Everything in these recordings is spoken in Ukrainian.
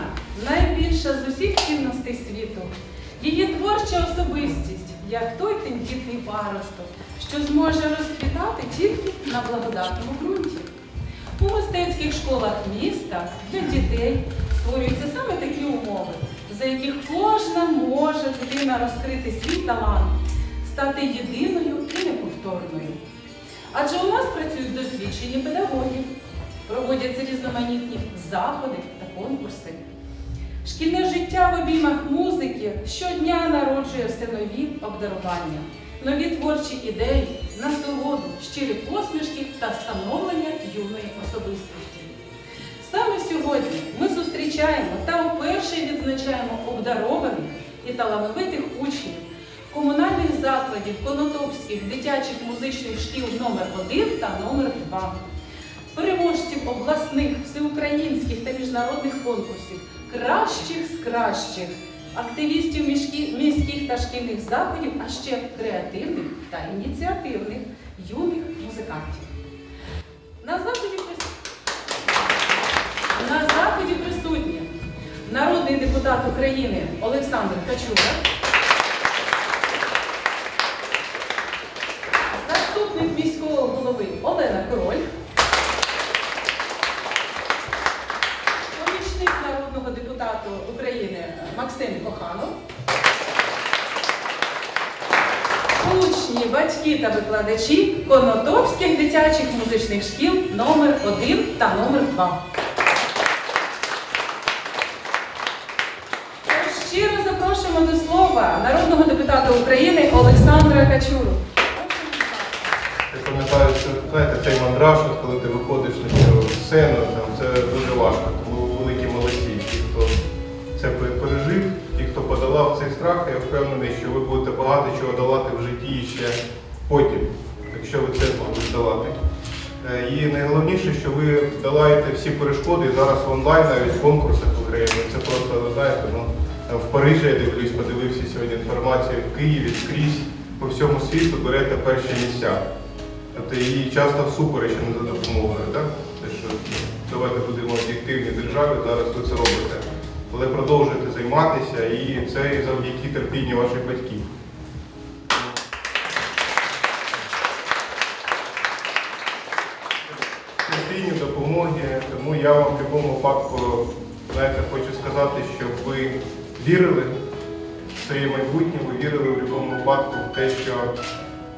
людина найбільша з усіх цінностей світу. Її творча особистість, як той тендітний паросток, що зможе розквітати тільки на благодатному ґрунті. У мистецьких школах міста для дітей створюються саме такі умови, за яких кожна може дитина розкрити свій талант, стати єдиною і неповторною. Адже у нас працюють досвідчені педагоги, проводяться різноманітні заходи та конкурси. Шкільне життя в обіймах музики щодня народжує все нові обдарування, нові творчі ідеї, насолоду, щирі посмішки та становлення юної особистості. Саме сьогодні ми зустрічаємо та вперше відзначаємо обдарованих і талановитих учнів комунальних закладів Конотопських дитячих музичних шкіл номер 1 та номер 2 переможців обласних, всеукраїнських та міжнародних конкурсів, кращих з кращих, активістів міських та шкільних заходів, а ще креативних та ініціативних юних музикантів. На заході, на заході присутні народний депутат України Олександр Качура, батьки та викладачі Конотопських дитячих музичних шкіл номер 1 та номер 2. Щиро запрошуємо до слова народного депутата України Олександра Качуру. Я пам'ятаю, що знаєте, цей мандраж, коли ти виходиш на цю сцену, там, це дуже важко. Тому великі молодці. Ті, хто це пережив, ті, хто подолав цей страх, я впевнений, що ви будете багато чого долати в житті ще потім, якщо ви це зможете долати. Е, І найголовніше, що ви долаєте всі перешкоди і зараз в онлайн навіть в конкурсах в Україні. Це просто, ви знаєте, ну, в Парижі я дивлюсь, подивився сьогодні інформацію в Києві, скрізь по всьому світу берете перші місця. Тобто і часто всупереч не за допомогою. Так? Що давайте будемо об'єктивні державі, зараз ви це робите. Але продовжуйте займатися і це завдяки терпінню ваших батьків. Терпінню, допомоги, тому я вам в будь-якому випадку знаєте, хочу сказати, щоб ви вірили в своє майбутнє, ви вірили в будь-якому випадку в те, що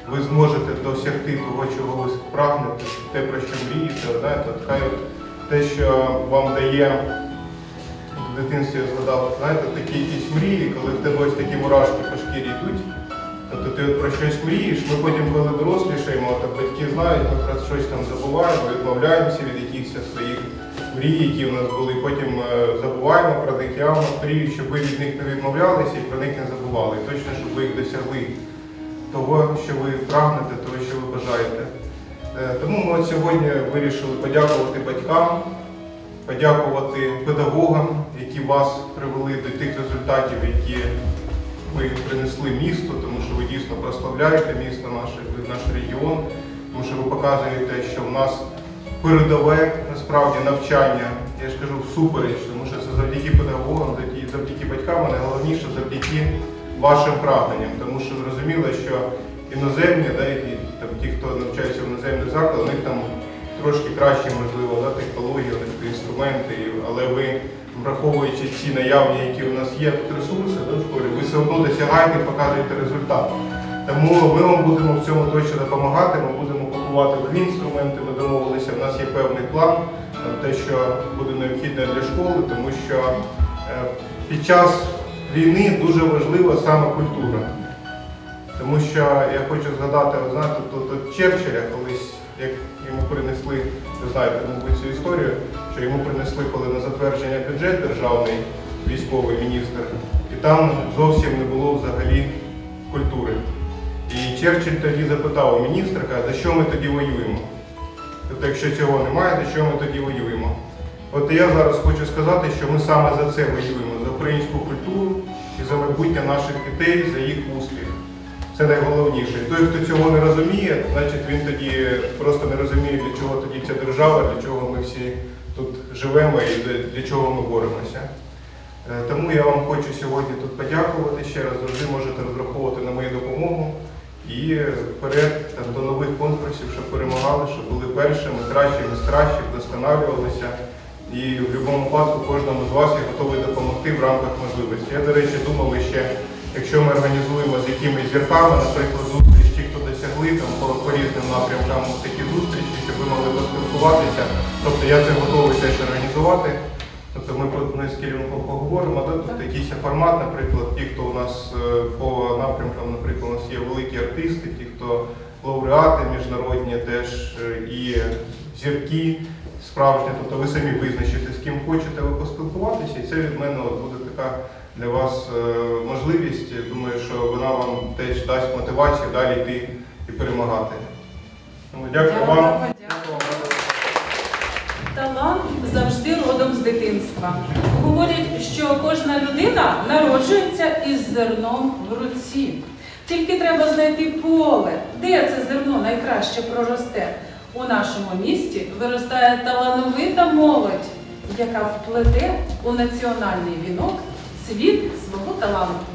ви зможете досягти того, чого ви прагнете, те, про що мрієте, знаєте, хай те, що вам дає в дитинстві я згадав, знаєте, такі якісь мрії, коли в тебе ось такі мурашки по шкірі йдуть. Ти от про щось мрієш, ми потім, коли дорослішаємо, то батьки знають, ми про щось там забуваємо, відмовляємося від якихось своїх мрій, які в нас були. Потім е, забуваємо про них. Я вам мрію, щоб ви від них не відмовлялися і про них не забували. Точно, щоб ви їх досягли того, що ви прагнете, того, що ви бажаєте. Е, Тому ми от сьогодні вирішили подякувати батькам, подякувати педагогам, які вас привели до тих результатів, які ви принесли місту, тому що ви дійсно прославляєте місто наше, наш регіон, тому що ви показуєте, що в нас передове насправді навчання, я ж кажу, всупереч, тому що це завдяки педагогам, завдяки, батькам, а найголовніше завдяки вашим прагненням. Тому що зрозуміло, що іноземні, да, які, там, ті, хто навчається в іноземних закладах, у них там трошки краще, можливо, да, технології, інструменти, але ви, враховуючи ці наявні, які у нас є тут ресурси в школі, ви все одно досягаєте і показуєте результат. Тому ми вам будемо в цьому точно допомагати, ми будемо купувати нові інструменти, ми домовилися, в нас є певний план, те, що буде необхідне для школи, тому що е, під час війни дуже важлива саме культура. Тому що я хочу згадати, ви знаєте, тут Черчилля колись, як йому принесли, ви знаєте, мабуть, цю історію, що йому принесли, коли на затвердження бюджет державний військовий міністр, і там зовсім не було взагалі культури. І Черчилль тоді запитав у міністра, за що ми тоді воюємо? Тобто, якщо цього немає, то що ми тоді воюємо? От я зараз хочу сказати, що ми саме за це воюємо, за українську культуру і за майбутнє наших дітей, за їх успіх. Це найголовніше. І той, хто цього не розуміє, значить він тоді просто не розуміє, для чого тоді ця держава, для чого ми всі тут живемо і для- чого ми боремося. Е, Тому я вам хочу сьогодні тут подякувати ще раз. Завжди можете розраховувати на мою допомогу. І вперед там, до нових конкурсів, щоб перемагали, щоб були першими, кращими з кращих, вдосконалювалися. І в будь-якому випадку кожному з вас я готовий допомогти в рамках можливості. Я, до речі, думав ще, якщо ми організуємо з якимись зірками, наприклад, зустріч, ті, хто досягли там, по, по різним напрямкам такі зустрічі, щоб ви могли поспілкуватися. Тобто я це готовий теж організувати. Тобто ми, ми з керівником поговоримо, да? тобто якийсь формат, наприклад, ті, хто у нас е, по напрямкам, наприклад, у нас є великі артисти, ті, хто лауреати міжнародні, теж е, і зірки справжні, тобто ви самі визначите, з ким хочете ви поспілкуватися, і це від мене от буде така для вас е, можливість. Думаю, що вона вам теж дасть мотивацію далі йти і перемагати. Тому дякую Я вам. вам. Талант завжди родом з дитинства. Говорять, що кожна людина народжується із зерном в руці. Тільки треба знайти поле, де це зерно найкраще проросте. У нашому місті виростає талановита молодь, яка вплете у національний вінок світ свого таланту.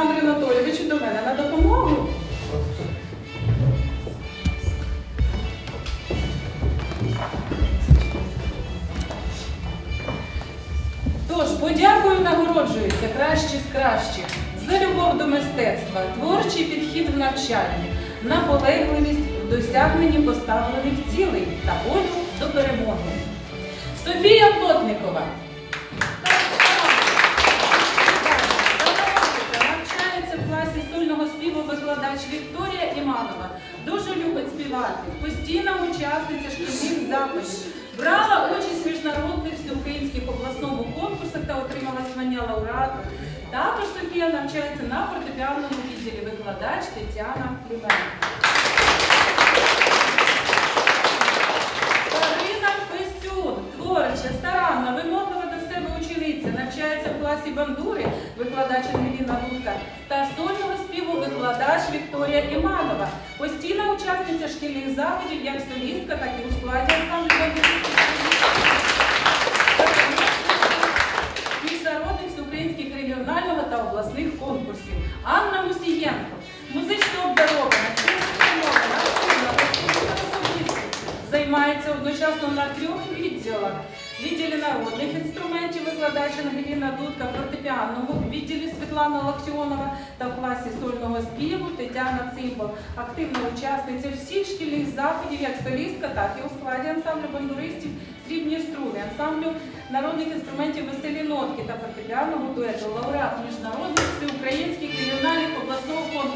Олександру Анатолійовичу до мене на допомогу. Тож, подякую, нагороджуються кращі з кращих. З любов до мистецтва, творчий підхід в навчанні, наполегливість в досягненні поставлених цілей та волю до перемоги. Софія Плотникова. Звання лауреата. Також Софія навчається на фортепіанному відділі. Викладач Тетяна Клименко. Карина Фесюн, творча, старанна, вимоглива до себе учениця, навчається в класі бандури, викладач Ангеліна Дудка, та сольного співу викладач Вікторія Іманова, постійна учасниця шкільних заходів як солістка, так і у складі ансамблю регіонального та обласних конкурсів. Анна Мусієнко, музично обдарована, активна, постійна. Займається одночасно на трьох відділах. Відділі народних інструментів викладач Ангеліна Дудка, фортепіанному відділі Світлана Локтіонова та в класі сольного співу Тетяна Цимбал. Активна учасниця всіх шкільних заходів як солістка, так і у складі ансамблю бандуристів Срібні струни, ансамблю народних інструментів веселі нотки та фортепіанного дуету, лауреат міжнародних всеукраїнських регіональних обласного конкурсів.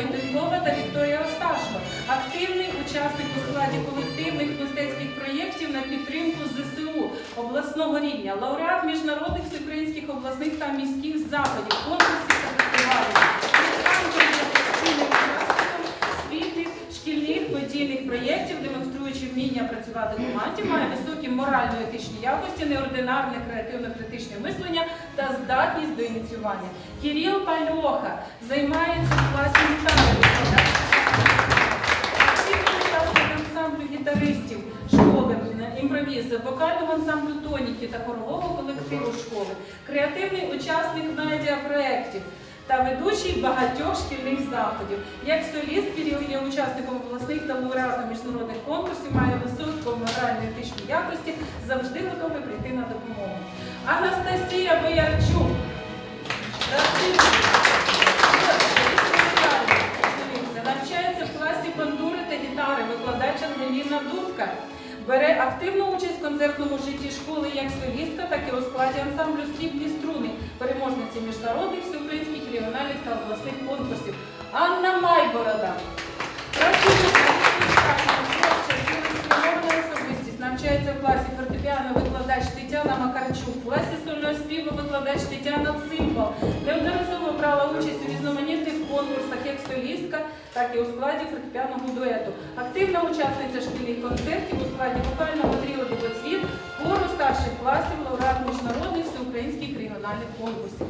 Войтенкова та Вікторія Осташко. Активний учасник у складі колективних мистецьких проєктів на підтримку ЗСУ обласного рівня, лауреат міжнародних всеукраїнських обласних та міських заходів, конкурсів та фестивалів. Шкільних подільних проєктів, демонструючи вміння працювати в команді, має високі морально-етичні якості, неординарне креативно-критичне мислення та здатність до ініціювання. Кіріл Пальоха займається. Активний учасник ансамблю гітаристів школи імпровізи, вокального ансамблю тоніки та хорового колективу школи, креативний учасник медіапроєктів та ведучий багатьох шкільних заходів. Як соліст Кирил є учасником обласних та лауреатом міжнародних конкурсів, має високу морально-етичні якості, завжди готовий прийти на допомогу. Анастасія Боярчук. Навчається в класі бандури та гітари, викладач Ангеліна Дудка. Бере активну участь в концертному житті школи як солістка, так і у складі ансамблю «Срібні струни, переможниці міжнародних, всеукраїнських, регіональних та обласних конкурсів. Анна Майборода. Навчається в класі фортепіано викладач Тетяна Макарчук, в класі сольного співу викладач Тетяна Цимбал. Неодноразово брала участь у різноманітних конкурсах як солістка, так і у складі фортепіаного дуету. Активна учасниця шкільних концертів у складі вокального тріо «Дивоцвіт», хору старших класів, лауреат міжнародних всеукраїнських регіональних конкурсів.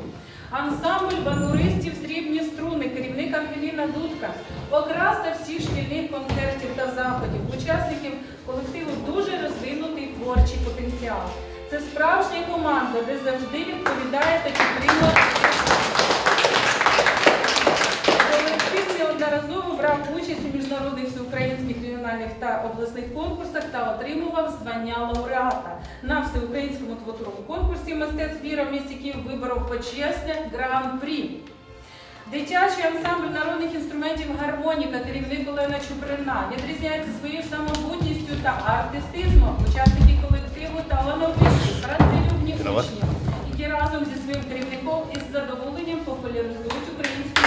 Ансамбль бандуристів срібні струни, керівник Ангеліна Дудка, окраса всіх шкільних концертів та заходів, учасників колективу дуже розвинутий творчий потенціал. Це справжня команда, де завжди відповідає та підтримує. Колектив неодноразово брав участь у міжнародних всеукраїнських регіональних та обласних конкурсах та отримував звання лауреата. На всеукраїнському творчому конкурсі мистецтв віра в місті Київ виборов почесне гран-прі. Дитячий ансамбль народних інструментів гармоніка, керівник Олена Чуприна, відрізняється своєю самобутністю та артистизмом. Учасники колективу талановиті, працелюбні учні, які разом зі своїм керівником із задоволенням популяризують українську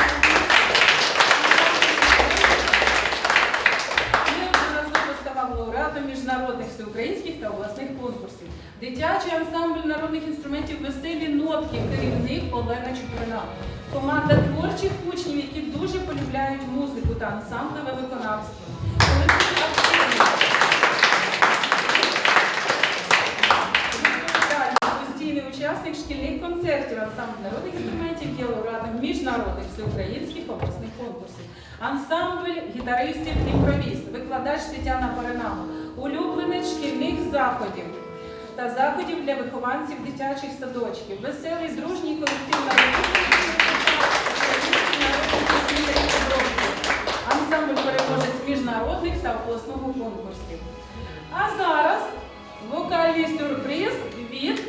лауреатом міжнародних всеукраїнських та обласних конкурсів. Дитячий ансамбль народних інструментів веселі нотки, керівник Олена Чуприна. Команда творчих учнів, які дуже полюбляють музику та ансамблеве виконавство. Постійний учасник шкільних концертів ансамбль народних інструментів є лауреатом міжнародних всеукраїнських обласних конкурсів. Ансамбль гітаристів імпровіз, викладач Тетяна Паринама, улюбленець шкільних заходів та заходів для вихованців дитячих садочків, веселий, дружній колектив народних Ансамбль переможець міжнародних та обласного конкурсів. А зараз вокальний сюрприз від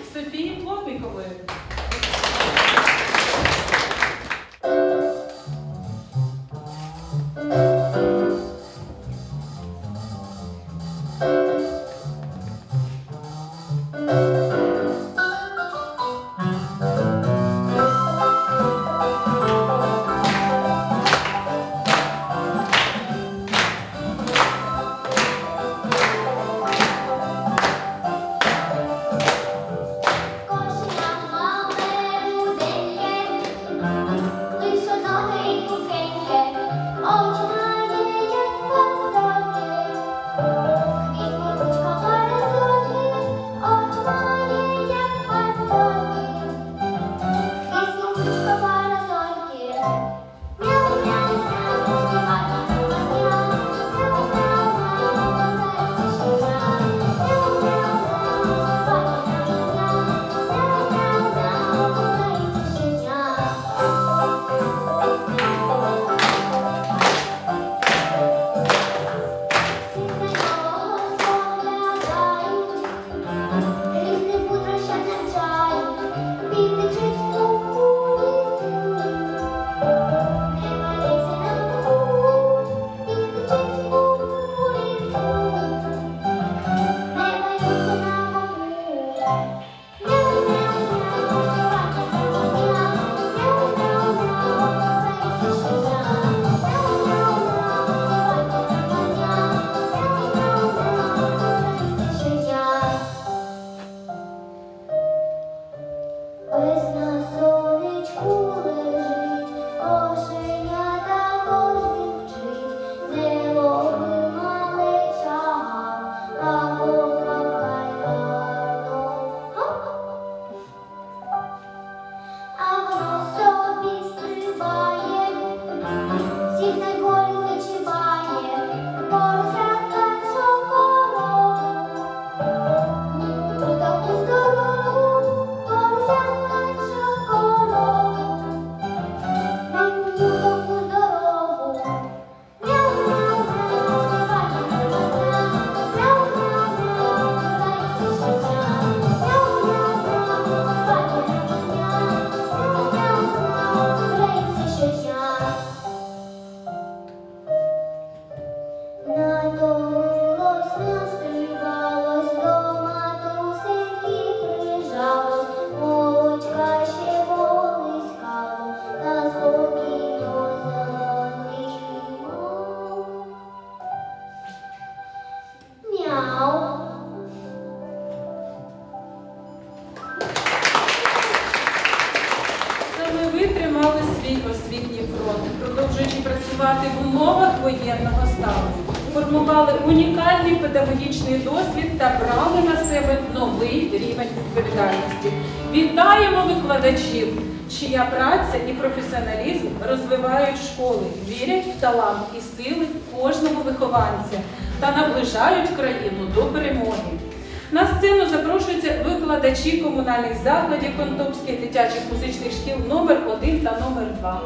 талант і сили кожного вихованця та наближають країну до перемоги. На сцену запрошуються викладачі комунальних закладів Контопських дитячих музичних шкіл номер 1 та номер 2.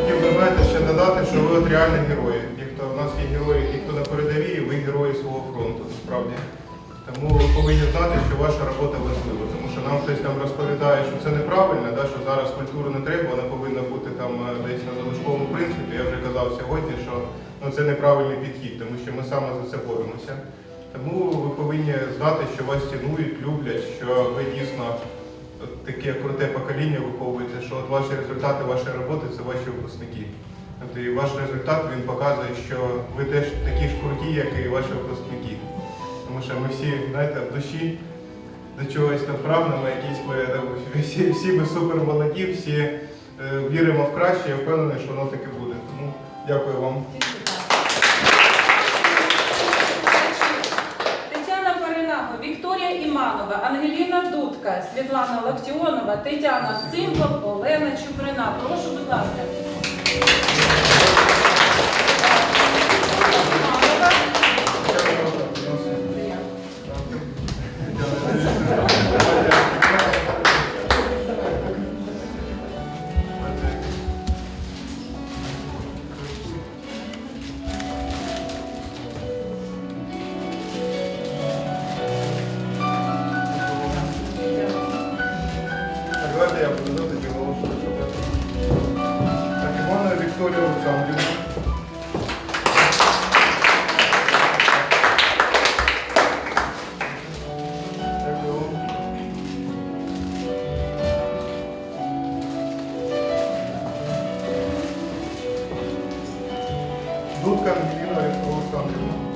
Хотів би знаєте, ще додати, що ви от реальні герої. Ті, хто в нас є герої, ті, хто на передовій, ви герої свого фронту, насправді. Тому ви повинні знати, що ваша робота важлива. Тому що нам хтось там розповідає, що це неправильно, да, що зараз культуру не треба, вона повинна бути там е, десь на залишковому принципі. Я вже казав сьогодні, що ну, це неправильний підхід, тому що ми саме за це боремося. Тому ви повинні знати, що вас цінують, люблять, що ви дійсно таке круте покоління виховуєте, що от ваші результати вашої роботи це ваші випускники. От і ваш результат він показує, що ви теж такі ж круті, як і ваші випускники. Тому що ми всі, знаєте, в душі до чогось там прагнемо, якісь всі, всі ми супер молоді, всі е, віримо в краще, я впевнений, що воно таке буде. Тому дякую вам. Тетяна Перенаго, Вікторія Іманова, Ангеліна Дудка, Світлана Лактіонова, Тетяна Цимбал, Олена Чуприна. Прошу, будь ласка. Дудка Михайлівна Олександрівна.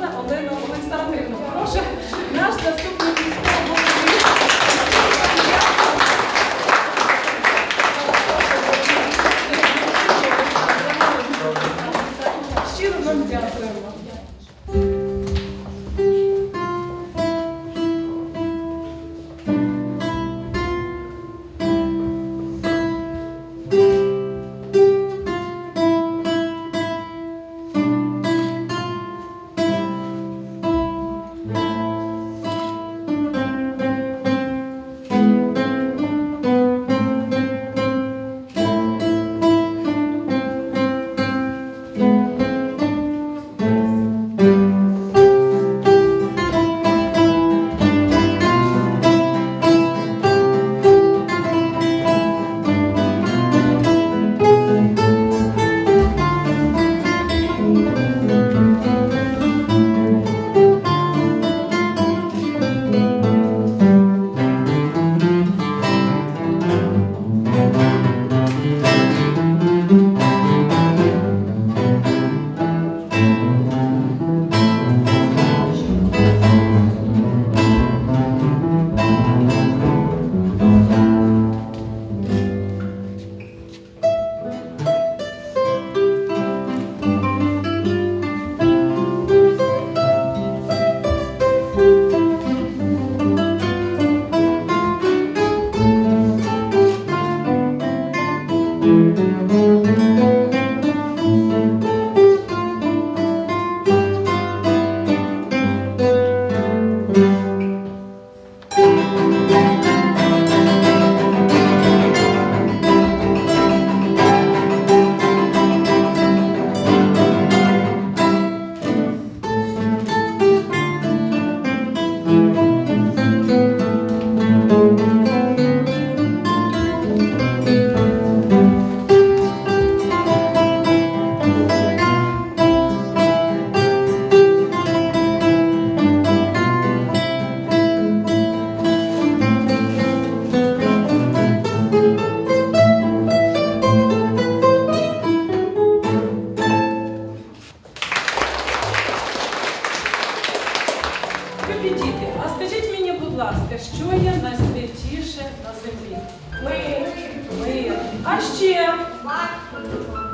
Шановна Олена Олександрівна, прошу наш наступний міський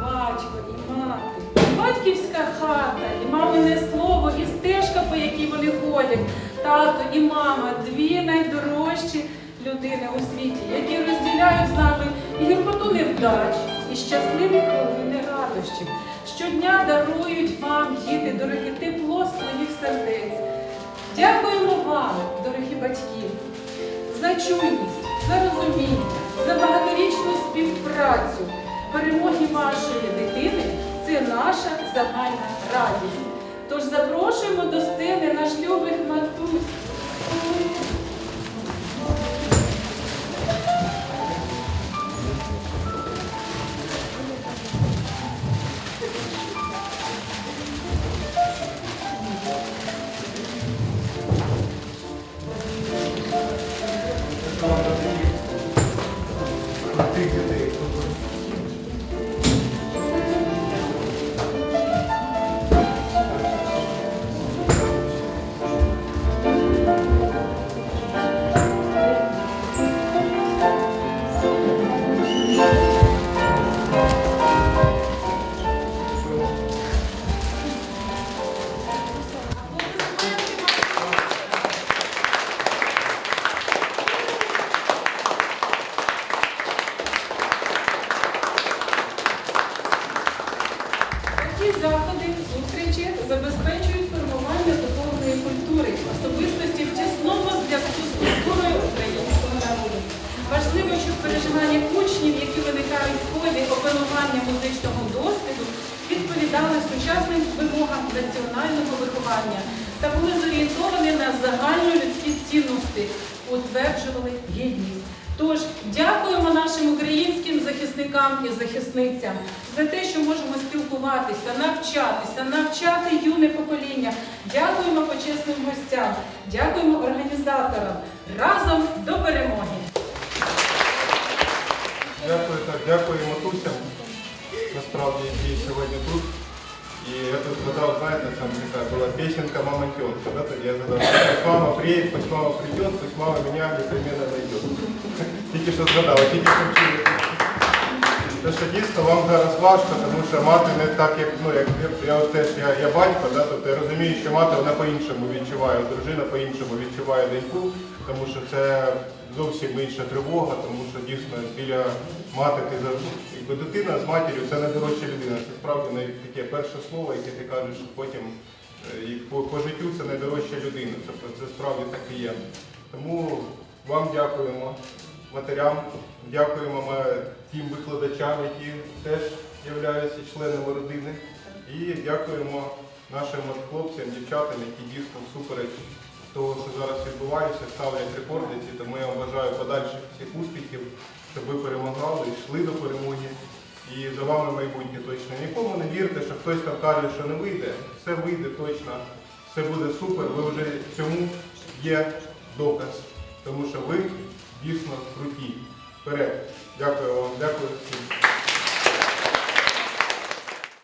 батько і мати. Батьківська хата, і мамине слово, і стежка, по якій вони ходять. Тато і мама дві найдорожчі людини у світі, які розділяють з нами і гіркоту невдач, і щасливі хвилини радощів. Щодня дарують вам, діти, дорогі, тепло своїх сердець. Дякуємо вам, дорогі батьки, за чуйність, за розуміння, за багаторічну співпрацю. Перемоги вашої дитини це наша загальна радість. Тож запрошуємо до сцени наш любих матусь. Сучасним вимогам національного виховання та були зорієнтовані на загальнолюдські цінності, утверджували гідність. Тож дякуємо нашим українським захисникам і захисницям за те, що можемо спілкуватися, навчатися, навчати юне покоління. Дякуємо почесним гостям, дякуємо організаторам. Разом до перемоги! Дякую, так, дякую матусям, насправді, які сьогодні тут. І я тут згадав, знаєте, там така була песенка «Мамонтенка», да, я згадав, пусть мама приедет, пусть мама придет, пусть мама меня непременно найдет. Тільки що згадав, тільки що вчили. Те, що дійсно вам зараз важко, тому що мати не так, як, ну, як я, теж я, я батько, да, тобто я розумію, що мати вона по-іншому відчуває, дружина по-іншому відчуває доньку, тому що це зовсім інша тривога, тому що дійсно біля мати ти якби дитина з матір'ю це найдорожча людина. Це справді навіть таке перше слово, яке ти кажеш потім е, по, по життю це найдорожча людина. Це, це справді так і є. Тому вам дякуємо матерям, дякуємо тим викладачам, які теж являються членами родини. І дякуємо нашим хлопцям, дівчатам, які дійсно всупереч того, що зараз відбувається, ставлять рекорди ці. Тому я вам бажаю подальших всіх успіхів, щоб ви перемагали, йшли до перемоги. І за вами майбутнє точно. Нікому не вірте, що хтось там каже, що не вийде. Все вийде точно, все буде супер. Ви вже цьому є доказ. Тому що ви дійсно круті. Вперед. Дякую вам, дякую всім.